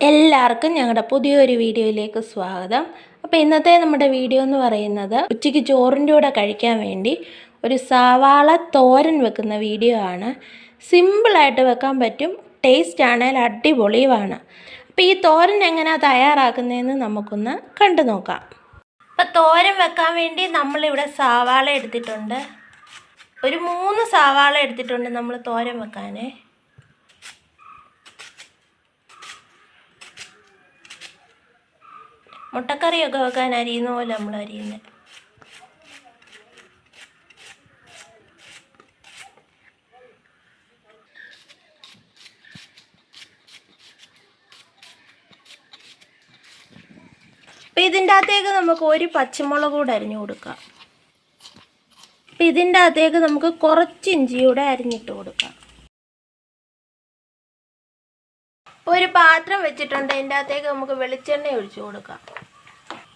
എല്ലാവർക്കും ഞങ്ങളുടെ പുതിയൊരു വീഡിയോയിലേക്ക് സ്വാഗതം. അപ്പോൾ ഇന്നത്തെ നമ്മുടെ വീഡിയോ എന്ന് പറയുന്നത് ഉച്ചയ്ക്ക് ചോറിന്റെ കൂടെ കഴിക്കാൻ വേണ്ടി ഒരു സവാള തോരൻ വെക്കുന്ന വീഡിയോ ആണ്. സിമ്പിളായിട്ട് വെക്കാൻ പറ്റും ടേസ്റ്റ് ആണെങ്കിൽ അടിപൊളിയുമാണ്. അപ്പോൾ ഈ തോരൻ എങ്ങനെയാണ് തയ്യാറാക്കുന്നതെന്ന് നമുക്കൊന്ന് കണ്ടു നോക്കാം. അപ്പോൾ തോരൻ വെക്കാൻ വേണ്ടി നമ്മളിവിടെ സവാള എടുത്തിട്ടുണ്ട്. ഒരു മൂന്ന് സവാള എടുത്തിട്ടുണ്ട് നമ്മൾ തോരൻ വെക്കാനേ മുട്ടക്കറിയൊക്കെ വെക്കാൻ അരിയുന്ന പോലെ നമ്മൾ അരിയുന്നത് അപ്പം ഇതിന്റെ അകത്തേക്ക് നമുക്ക് ഒരു പച്ചമുളക് കൂടെ അരിഞ്ഞു കൊടുക്കാം. അപ്പം ഇതിന്റെ അകത്തേക്ക് നമുക്ക് കുറച്ച് ഇഞ്ചി കൂടെ അരിഞ്ഞിട്ട് കൊടുക്കാം. ഒരു പാത്രം വെച്ചിട്ടുണ്ട്. അതിന്റെ അകത്തേക്ക് നമുക്ക് വെളിച്ചെണ്ണ ഒഴിച്ചു കൊടുക്കാം.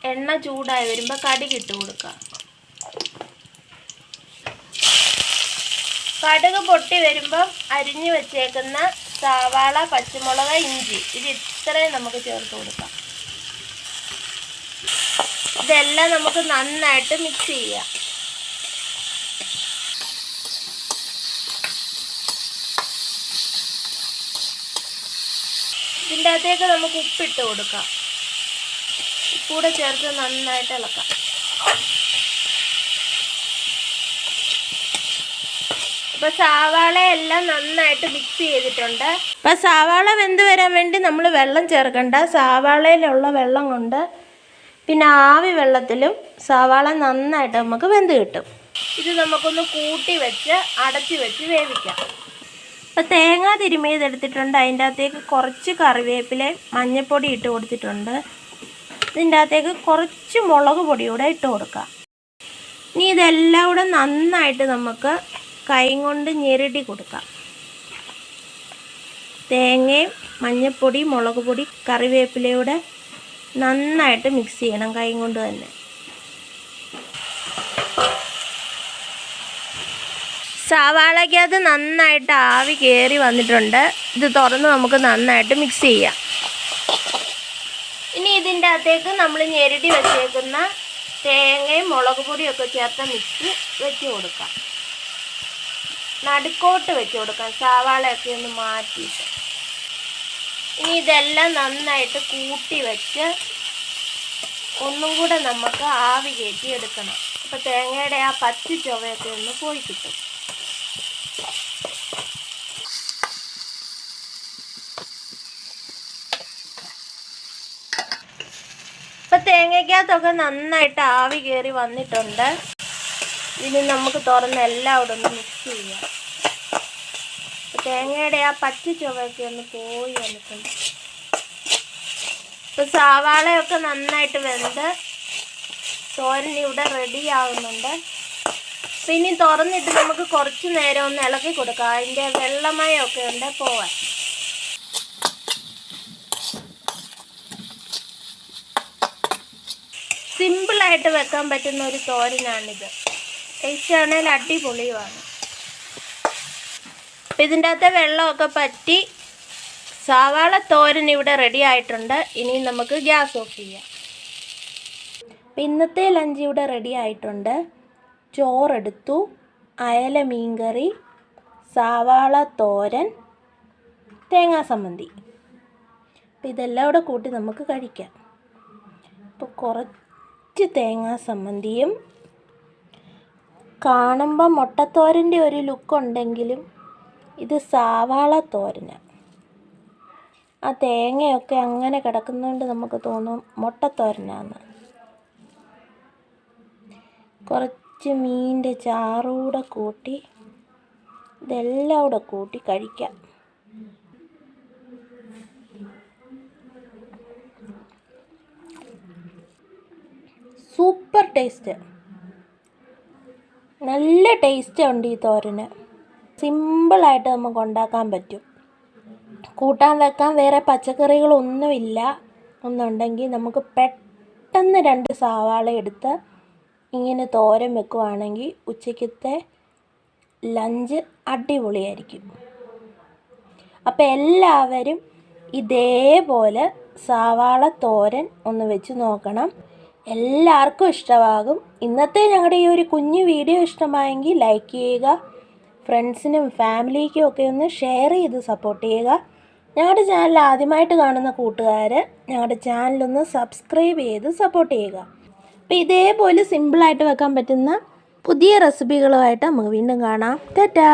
എണ്ണ ചൂടായി വരുമ്പോൾ കടുക് ഇട്ട് കൊടുക്കുക കടുക് പൊട്ടി വരുമ്പോൾ അരിഞ്ഞു വെച്ചേക്കുന്ന സവാള പച്ചമുളക് ഇഞ്ചി ഇത് ഇത്രയും നമുക്ക് ചേർത്ത് കൊടുക്കാം. ഇതെല്ലാം നമുക്ക് നന്നായിട്ട് മിക്സ് ചെയ്യാം. ഇതിന്റെ അകത്തേക്ക് നമുക്ക് ഉപ്പിട്ട് കൊടുക്കാം. ഉപ്പൂടെ ചേർത്ത് നന്നായിട്ട് ഇളക്കാം. ഇപ്പൊ സവാള എല്ലാം നന്നായിട്ട് മിക്സ് ചെയ്തിട്ടുണ്ട്. ഇപ്പൊ സവാള വെന്ത് വരാൻ വേണ്ടി നമ്മൾ വെള്ളം ചേർക്കണ്ട. സവാളയിലുള്ള വെള്ളം കൊണ്ട് പിന്നെ ആവി വെള്ളത്തിലും സവാള നന്നായിട്ട് നമുക്ക് വെന്ത് കിട്ടും. ഇത് നമുക്കൊന്ന് കൂട്ടി വെച്ച് അടച്ചു വെച്ച് വേവിക്കാം. അപ്പോൾ തേങ്ങ തിരുമിയതെടുത്തിട്ടുണ്ട് അതിന്റെ അകത്തേക്ക് കുറച്ച് കറിവേപ്പില മഞ്ഞൾപ്പൊടി ഇട്ട് കൊടുത്തിട്ടുണ്ട്. ഇതിന്റെ അകത്തേക്ക് കുറച്ച് മുളക് പൊടി കൂടെ ഇട്ട് കൊടുക്കുക ഇനി ഇതെല്ലാം കൂടെ നന്നായിട്ട് നമുക്ക് കൈ കൊണ്ട് ഞെരടി കൊടുക്കാം. തേങ്ങയും മഞ്ഞൾപ്പൊടി മുളക് പൊടി കറിവേപ്പിലയുടെ നന്നായിട്ട് മിക്സ് ചെയ്യണം കൈ കൊണ്ട് തന്നെ. സവാളയ്ക്കകത്ത് നന്നായിട്ട് ആവി കയറി വന്നിട്ടുണ്ട്. ഇത് തുറന്ന് നമുക്ക് നന്നായിട്ട് മിക്സ് ചെയ്യാം. ഇതിന്റെ അകത്തേക്ക് നമ്മൾ ഞെരടി വെച്ചേക്കുന്ന തേങ്ങയും മുളക് പൊടിയും ഒക്കെ ചേർത്ത മിക്സ് വെച്ച് കൊടുക്കാം. നടുക്കോട്ട് വെച്ച് കൊടുക്കാം. സവാളയൊക്കെ ഒന്ന് മാറ്റിയിട്ട്. ഇനി ഇതെല്ലാം നന്നായിട്ട് കൂട്ടി വെച്ച് ഒന്നും കൂടെ നമുക്ക് ആവി കയറ്റി എടുക്കണം അപ്പോൾ തേങ്ങയുടെ ആ പച്ച ചുവയൊക്കെ ഒന്ന് പോയി കിട്ടും ഇപ്പൊ തേങ്ങയ്ക്കകത്തൊക്കെ നന്നായിട്ട് ആവി കയറി വന്നിട്ടുണ്ട്. ഇനി നമുക്ക് തുറന്ന് എല്ലാം അവിടെ ഒന്ന് മിക്സ് ചെയ്യാം. തേങ്ങയുടെ ആ പച്ച ചുവയൊക്കെ ഒന്ന് പോയി വന്നിട്ടുണ്ട്. ഇപ്പൊ സവാളയൊക്കെ നന്നായിട്ട് വെന്ത് തോരൻ ഇവിടെ റെഡി ആവുന്നുണ്ട്. അപ്പൊ ഇനി തുറന്നിട്ട് നമുക്ക് കുറച്ച് നേരം ഒന്ന് ഇളക്കി കൊടുക്കാം. അതിന്റെ വെള്ളമയമൊക്കെ ഉണ്ട് പോവാൻ സിമ്പിളായിട്ട് വെക്കാൻ പറ്റുന്ന ഒരു തോരനാണിത്. ടേസ്റ്റ് ആണെങ്കിൽ അടിപൊളിയുമാണ്. അപ്പം ഇതിന്റെ അകത്തെ വെള്ളമൊക്കെ പറ്റി സവാള തോരൻ ഇവിടെ റെഡി ആയിട്ടുണ്ട്. ഇനി നമുക്ക് ഗ്യാസ് ഓഫ് ചെയ്യാം. അപ്പം ഇന്നത്തെ ലഞ്ച് ഇവിടെ റെഡി ആയിട്ടുണ്ട്. ചോറെടുത്തു. അയല മീൻകറി സവാള തോരൻ തേങ്ങാ സമ്മന്തി അപ്പം ഇതെല്ലാം കൂടെ കൂട്ടി നമുക്ക് കഴിക്കാം. അപ്പോൾ കുറച്ച് തേങ്ങാ സമ്മന്തിയും കാണുമ്പോൾ മുട്ടത്തോരന്റെ ഒരു ലുക്ക് ഉണ്ടെങ്കിലും ഇത് സാവാള തോരന. ആ തേങ്ങയൊക്കെ അങ്ങനെ കിടക്കുന്നതുകൊണ്ട് നമുക്ക് തോന്നും മുട്ടത്തോരനാന്ന്. കുറച്ച് മീനിന്റെ ചാറൂടെ കൂട്ടി ഇതെല്ലാം കൂടെ കൂട്ടി കഴിക്കാം. Super taste. നല്ല ടേസ്റ്റ് ഉണ്ട് ഈ തോരന്. സിമ്പിളായിട്ട് നമുക്ക് ഉണ്ടാക്കാൻ പറ്റും. കൂട്ടാൻ വെക്കാൻ വേറെ പച്ചക്കറികളൊന്നുമില്ല. എന്നുണ്ടെങ്കിൽ നമുക്ക് പെട്ടെന്ന് രണ്ട് സവാള എടുത്ത് ഇങ്ങനെ തോരൻ വെക്കുവാണെങ്കിൽ ഉച്ചയ്ക്കത്തെ ലഞ്ച് അടിപൊളിയായിരിക്കും. അപ്പോൾ എല്ലാവരും ഇതേപോലെ സവാള തോരൻ ഒന്ന് വെച്ച് നോക്കണം. എല്ലാവർക്കും ഇഷ്ടമാകും. ഇന്നത്തെ ഞങ്ങളുടെ ഈ ഒരു കുഞ്ഞു വീഡിയോ ഇഷ്ടമായെങ്കിൽ ലൈക്ക് ചെയ്യുക ഫ്രണ്ട്സിനും ഫാമിലിക്കും ഒക്കെ ഒന്ന് ഷെയർ ചെയ്ത് സപ്പോർട്ട് ചെയ്യുക. ഞങ്ങളുടെ ചാനൽ ആദ്യമായിട്ട് കാണുന്ന കൂട്ടുകാർ ഞങ്ങളുടെ ചാനലൊന്ന് സബ്സ്ക്രൈബ് ചെയ്ത് സപ്പോർട്ട് ചെയ്യുക. അപ്പോൾ ഇതേപോലെ സിമ്പിളായിട്ട് വെക്കാൻ പറ്റുന്ന പുതിയ റെസിപ്പികളുമായിട്ട് നമുക്ക് വീണ്ടും കാണാം. ടാറ്റാ!